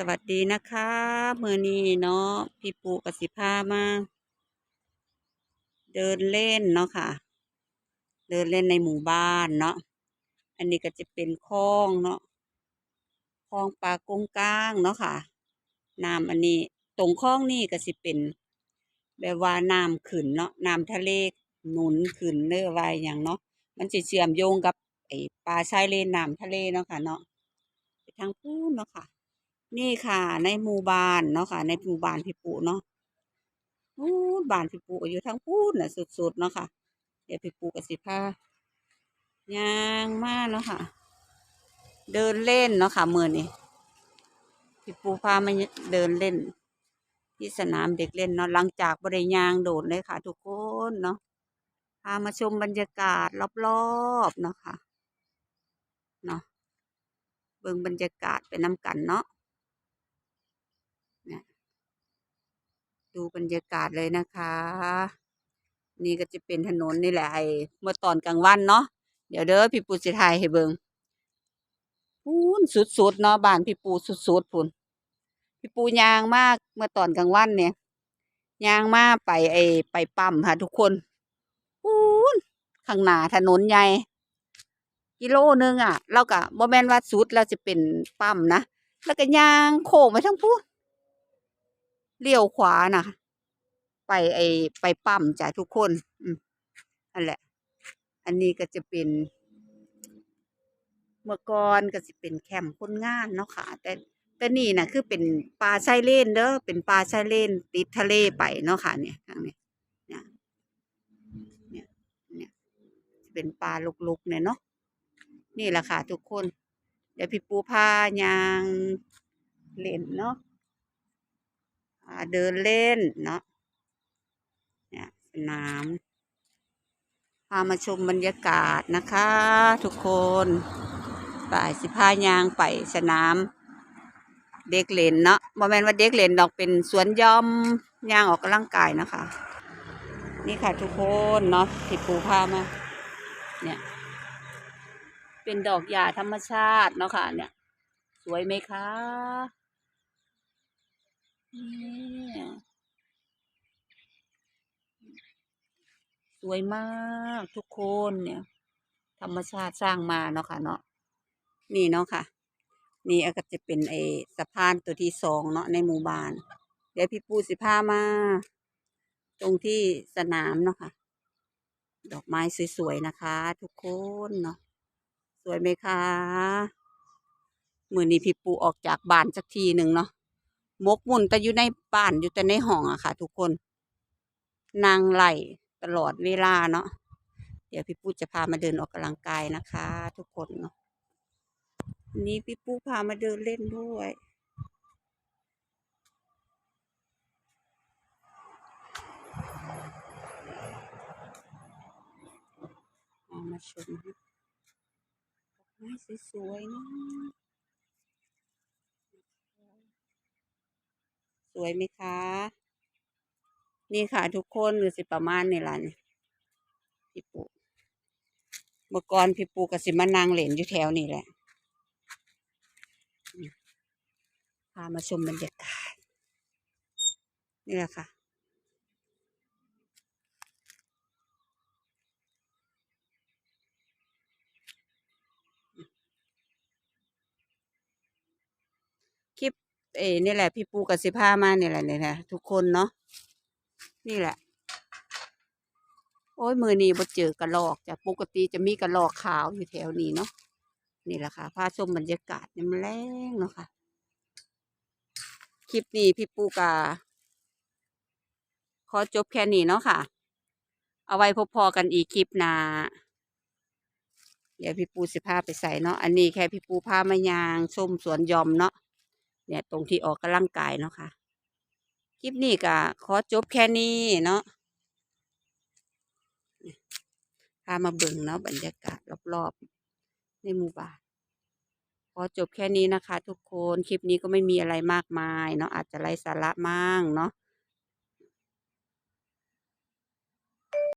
สวัสดีนะคะมือนี้เนาะพี่ปูกสิพามา เดินเล่นเนาะค่ะ เดินเล่นในหมู่บ้านเนาะอันนี้ก็จะเป็นคลองเนาะคลองปลากงกลางเนาะค่ะน้ำอันนี้ตรงคลองนี่ก็สิเป็น แบบว่าน้ำขึ้นเนาะน้ำทะเลหนุนขึ้นเนื้อว่าอย่างเนาะมันจะเชื่อมโยงกับไอ้ปลาชายเลนน้ำทะเลเนาะค่ะเนาะไปทางพูนเนาะค่ะ นี่ค่ะ ในหมู่บ้านเนาะค่ะ ในหมู่บ้านพี่ปูเนาะพูนบ้านพี่ปูอยู่ทางพูนน่ะสุดๆเนาะค่ะ เดี๋ยวพี่ปูกับสิพายางมากเนาะค่ะ เดินเล่นเนาะค่ะมื้อนี้พี่ปูพามาเดินเล่น ที่สนามเด็กเล่นเนาะหลังจากบ่ได้ย่างโดดเลยค่ะทุกคนเนาะพามาชมบรรยากาศรอบๆเนาะค่ะเนาะเบิ่งบรรยากาศไปนำกันเนาะ เนี่ย ดูบรรยากาศเลยนะคะ นี่ก็จะเป็นถนนนี่แหละไอ้เมื่อตอนกลางวันเนาะเดี๋ยวเด้อพี่ปูสิถ่ายให้เบิงพูนสุดๆเนาะบ้านพี่ปูสุดๆพูนพี่ปูยางมากเมื่อตอนกลางวันเนี่ยยางมาไปไอ้ไปปั๊มค่ะทุกคนพูนข้างหน้าถนนใหญ่กิโลนึงอะ เราก็บ่แม่นว่าสุดแล้วจะเป็นปั๊มนะแล้วก็ยางโค้งไปทั้งพูน เลี้ยวขวานะไปไอไปปั๊มจ้ะทุกคนอืมนั่นแหละ อันนี้ก็จะเป็น เมื่อก่อนก็จะเป็นแคมป์คนงานเนาะค่ะ แต่แต่นี่นะคือเป็นปลาชายเล่นเด้อเป็นปลาชายเล่น ติดทะเลไปเนาะค่ะ เนี่ยทางนี้เนี่ยเนี่ยเนี่ยจะเป็นปลาลุกๆเนี่ยเนาะนี่แหละค่ะ ทุกคน เดี๋ยวพี่ปูพายางเล่นเนาะ เดินเล่นเนาะเนี่ยสนามพามาชมบรรยากาศนะคะ ทุกคนป่ายสิพายางไปสนาม เด็กเล่นเนาะบ่แมนว่าเด็กเล่นดอกเป็นสวนหยอมยางออกกำลังกายนะคะ นี่ค่ะทุกคนเนาะที่ปูพามา เนี่ย เป็นดอกหญ้าธรรมชาติเนาะค่ะเนี่ย สวยไหมคะ สวยมากทุกคนเนี่ย ธรรมชาติสร้างมาเนาะค่ะเนาะนี่เนาะค่ะ นี่ก็จะเป็นไอสะพานตัวที่สองเนาะในหมู่บ้าน เดี๋ยวพี่ปูสิพามา ตรงที่สนามเนาะค่ะ ดอกไม้สวยๆนะคะ ทุกคนเนาะสวยไหมคะ มือนี้พี่ปูออกจากบ้านสักทีหนึ่งเนาะ มกมุ่นแต่อยู่ในบ้านอยู่แต่ในห้องอะค่ะ ทุกคน นางไหลตลอดเวลาเนาะเดี๋ยวพี่ปูจะพามาเดินออกกำลังกายนะคะ ทุกคนเนาะวันนี้พี่ปูพามาเดินเล่นด้วย มาชมดอกไม้สวยๆนะ วยไหมคะ นี่ค่ะทุกคนคือสิประมาณนี่ล่ะนี่พี่ปูเมื่อก่อนพี่ปูกับสิมานางเหรนอยู่แถวนี่แหละพามาชมบรรยากาศนี่แหละค่ะ คลิป เอ้นี่แหละพี่ปูกับสิพามาเนี่ยแหละเนี่ยนะทุกคนเนาะนี่แหละ โอ้ยมือนี้บ่เจอกระรอกจ้ะปกติจะมีกระรอกขาวอยู่แถวนี้เนาะนี่แหละค่ะพาชมบรรยากาศยามแล้งเนาะค่ะ คลิปนี้พี่ปูกาขอจบแค่นี้เนาะค่ะ เอาไว้พบพอกันอีกคลิปหน้าเดี๋ยวพี่ปูสิพาไปใส่เนาะ อันนี้แค่พี่ปูพามายางชมสวนยอมเนาะ เนี่ยตรงที่ออกกำลังกายเนาะค่ะ คลิปนี้ก็ขอจบแค่นี้เนาะพามาเบิ่งเนาะบรรยากาศรอบๆ ในหมู่บ้านขอจบแค่นี้นะคะ ทุกคน คลิปนี้ก็ไม่มีอะไรมากมายเนาะอาจจะไร้สาระมั่งเนาะ